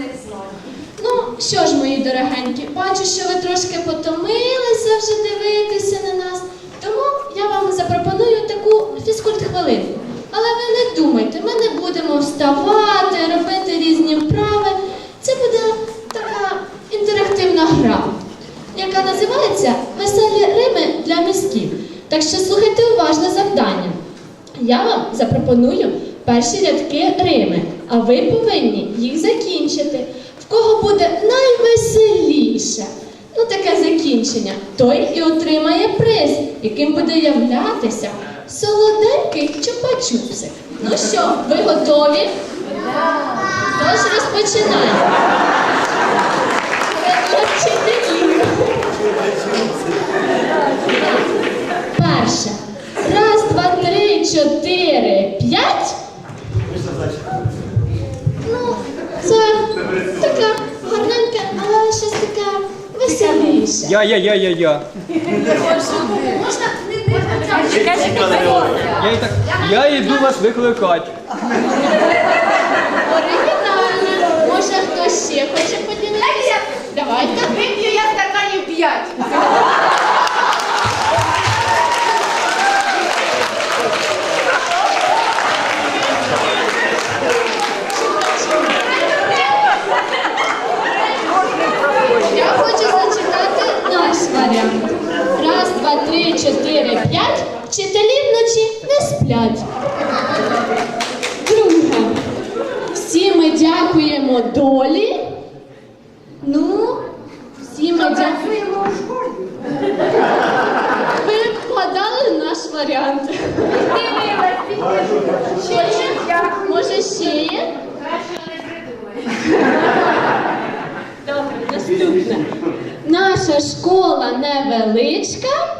них знову. Ну, що ж, мої дорогенькі, бачу, що ви трошки потомилися вже дивитися на нас. Тому я вам запропоную таку фізкульт-хвилинку. Але ви не думайте, ми не будемо вставати, робити різні вправи. Це буде така інтерактивна гра, яка називається Веселі рими для мізків. Так що слухайте уважне завдання. Я вам запропоную перші рядки Рими, а ви повинні їх закінчити. В кого буде найвеселіше, ну таке закінчення, той і отримає приз, яким буде являтися солоденький чупа-чупсик. Ну що, ви готові? Тож розпочинаємо. Раз, два, три, чотири, п'ять. Ну, це таке гарненьке, але щось таке Я, я, я, я, я. Можна не. Я, і так, я йду вас викликати. Оригінально. Може хтось ще хоче поділитися? Давайте. Вип'ю я стаканів п'ять. Не сплять. Друге. Всі ми дякуємо долі. Ну, всі ми дякуємо. Ви вгадали наш варіант. Ще є? Може, ще є? Добре, наступне. Наша школа невеличка.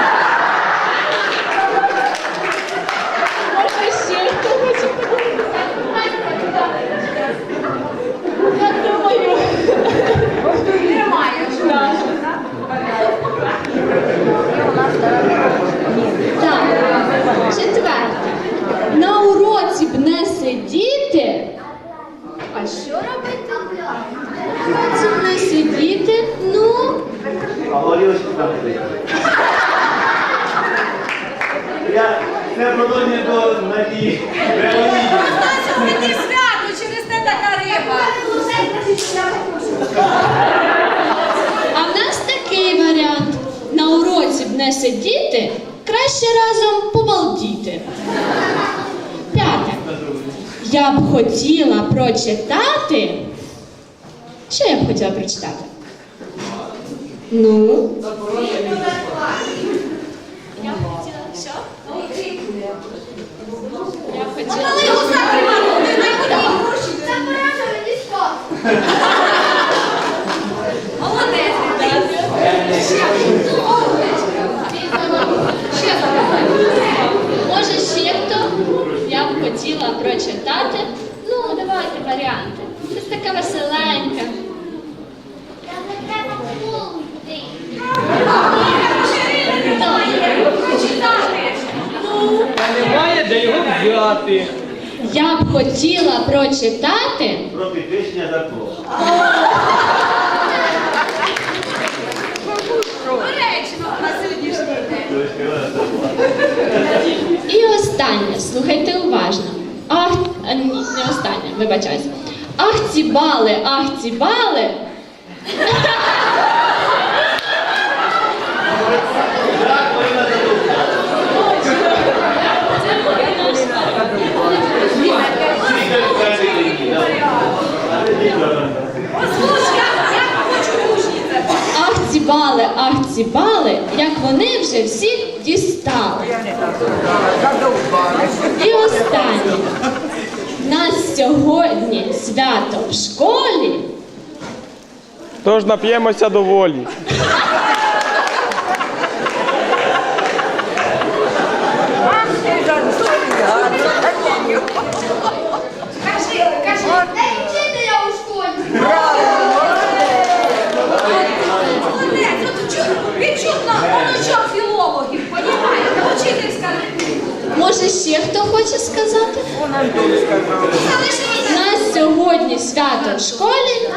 Може, ще хто хоче подивитися? Я думаю. Тримаю. Так, четверте. На уроці б не сидіти. А що робити? На уроці б не сидіти. Ну, А горілочки там стоїть. Я це продовження до Надії. Сьогодні свято, через те така риба. а в нас такий варіант. На уроці б не сидіти, краще разом побалдіти. П'яте. Я б хотіла прочитати. Що я б хотіла прочитати? Ну. Я хотіла що? Я хотіла. Але його закривали, ти не буде гроші. Молодець. Ще Може ще хто? Я б хотіла прочитати. Ну, давайте варіанти. Щось таке веселеньке. прочитати. Та немає де взяти. Я б хотіла прочитати. Про підвищення зарплати. Доречно на сьогоднішній день. І останнє, слухайте уважно. Ах, ні, не останнє, вибачаюсь. Ах, ці бали, ах, ці бали. Озвуч, я, я хочу учні це. Ах, ці бали, ах, ці бали, як вони вже всіх дістали. І останнє. У нас сьогодні свято в школі. Тож нап'ємося доволі. Хоче сказати? Вона нас сьогодні свято в школі,